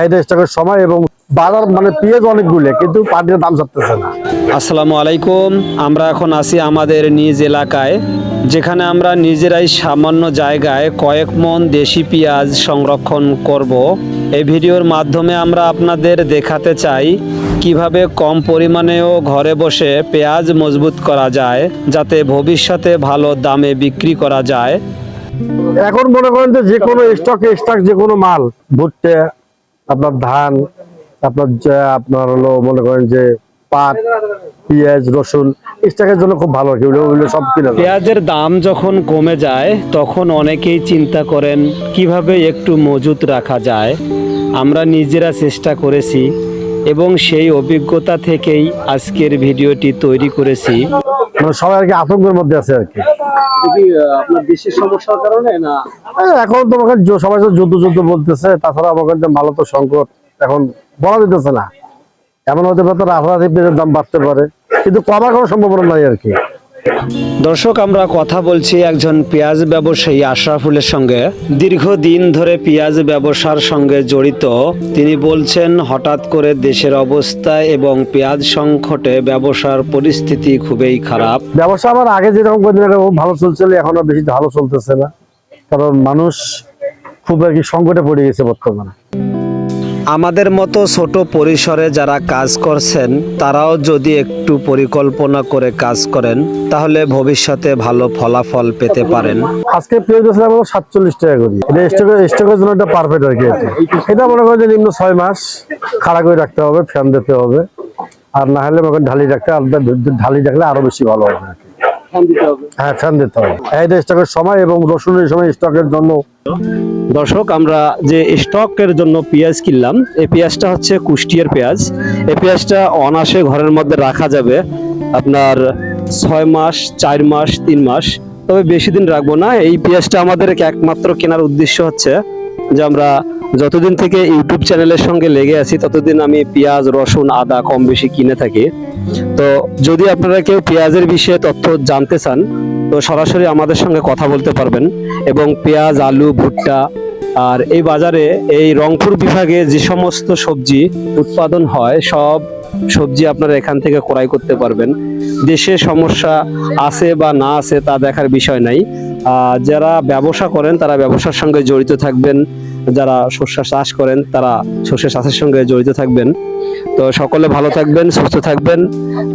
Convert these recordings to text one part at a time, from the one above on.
এই দেশটাকে সময় এবং বাজার মানে পেঁয়াজ অনেকগুলো কিন্তু পাটির দাম চাচ্ছে না। আসসালামু আলাইকুম। আমরা এখন আছি আমাদের নিজ এলাকায় যেখানে আমরা নিজেরাই সামান্য জায়গায় কয়েক মন দেশি পেঁয়াজ সংরক্ষণ করব। এই ভিডিওর মাধ্যমে আমরা আপনাদের দেখাতে চাই কীভাবে কম পরিমাণেও ঘরে বসে পেঁয়াজ মজবুত করা যায় যাতে ভবিষ্যতে ভালো দামে বিক্রি করা যায়। এখন মনে করেন যে যে কোনো স্টকে স্টক যে কোনো মাল ভুট্টা আপনার ধান, আপনার আপনার হলো মনে করেন যে পাট, পেঁয়াজ, রসুন, স্টকের জন্য খুব ভালো সব কিনা পেঁয়াজের দাম যখন কমে যায়, তখন অনেকেই চিন্তা করেন কীভাবে একটু মজুত রাখা যায়। আমরা নিজেরা চেষ্টা করেছি এবং সেই অভিজ্ঞতা থেকেই আজকের ভিডিওটি তৈরি করেছি। মানে সবাই আর কি আতঙ্কের মধ্যে আছে আর কি। আপনার দেশের সমস্যার কারণে না? এখন তো আমাকে সবাই যুদ্ধ যুদ্ধ বলতেছে তাছাড়া আমাকে যে মালও তো সংকট এখন বলা যেতেছে না। এমন হতে পারে রাফরাফি দাম বাড়তে পারে কিন্তু কমার কোনো সম্ভাবনা নাই আর কি। দর্শক, আমরা কথা বলছি একজন পেঁয়াজ ব্যবসায়ী আশরাফুলের সঙ্গে। দীর্ঘদিন ধরে পেঁয়াজ ব্যবসার সঙ্গে জড়িত, তিনি বলছেন, হঠাৎ করে দেশের অবস্থা এবং পেঁয়াজ সংকটে ব্যবসার পরিস্থিতি খুবই খারাপ। ব্যবসা আমার আগে যেরকম ভালো চলছিল, এখন বেশি ভালো চলতেছে না। কারণ মানুষ খুব আর কি সংকটে পড়ে গেছে বর্তমানে। আমাদের মতো ছোট পরিসরে যারা কাজ করছেন, তারাও যদি একটু পরিকল্পনা করে কাজ করেন, তাহলে ভবিষ্যতে ভালো ফলাফল পেতে পারেন আজকে আমরা সাতচল্লিশ টাকা করি স্টকের জন্য এটা পারফেক্ট আর কি এটা। মনে করেন যে নিম্ন ছয় মাস খাড়া করে রাখতে হবে, ফ্যান দিতে হবে আর না হলে মনে ঢালি রাখতে আলাদা ঢালি রাখলে আরও বেশি ভালো হবে। হ্যাঁ ফ্যান দিতে হবে। এই স্টকের সময় এবং রসুনের সময় স্টকের জন্য। দর্শক আমরা যে স্টকের জন্য পেঁয়াজ কিনলাম এই পেঁয়াজটা হচ্ছে কুষ্টিয়ার পেঁয়াজ। এই পেঁয়াজটা অনাসে ঘরের মধ্যে রাখা যাবে আপনার ছয় মাস চার মাস তিন মাস। তবে বেশি দিন রাখব না। এই পেঁয়াজটা আমাদের একমাত্র কেনার উদ্দেশ্য হচ্ছে যে আমরা যতদিন থেকে ইউটিউব চ্যানেলের সঙ্গে লেগে আছি, ততদিন আমি পেঁয়াজ, রসুন, আদা কম বেশি কিনে থাকি। তো যদি আপনারা কেউ পেঁয়াজের বিষয়ে তথ্য জানতে চান, তো সরাসরি আমাদের সঙ্গে কথা বলতে পারবেন। এবং পেঁয়াজ, আলু, ভুট্টা আর এই বাজারে এই রংপুর বিভাগে যে সমস্ত সবজি উৎপাদন হয়, সব সবজি আপনারা এখান থেকে ক্রয় করতে পারবেন। দেশে সমস্যা আছে বা না আছে তা দেখার বিষয় নাই। যারা ব্যবসা করেন, তারা ব্যবসার সঙ্গে জড়িত থাকবেন। যারা শস্য চাষ করেন, তারা সর্ষে চাষের সঙ্গে জড়িত থাকবেন। তো সকলে ভালো থাকবেন, সুস্থ থাকবেন।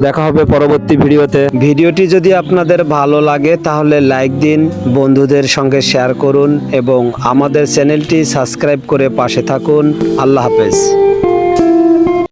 দেখা হবে পরবর্তী ভিডিওতে। ভিডিওটি যদি আপনাদের ভালো লাগে, তাহলে লাইক দিন, বন্ধুদের সঙ্গে শেয়ার করুন এবং আমাদের চ্যানেলটি সাবস্ক্রাইব করে পাশে থাকুন। আল্লাহ হাফেজ।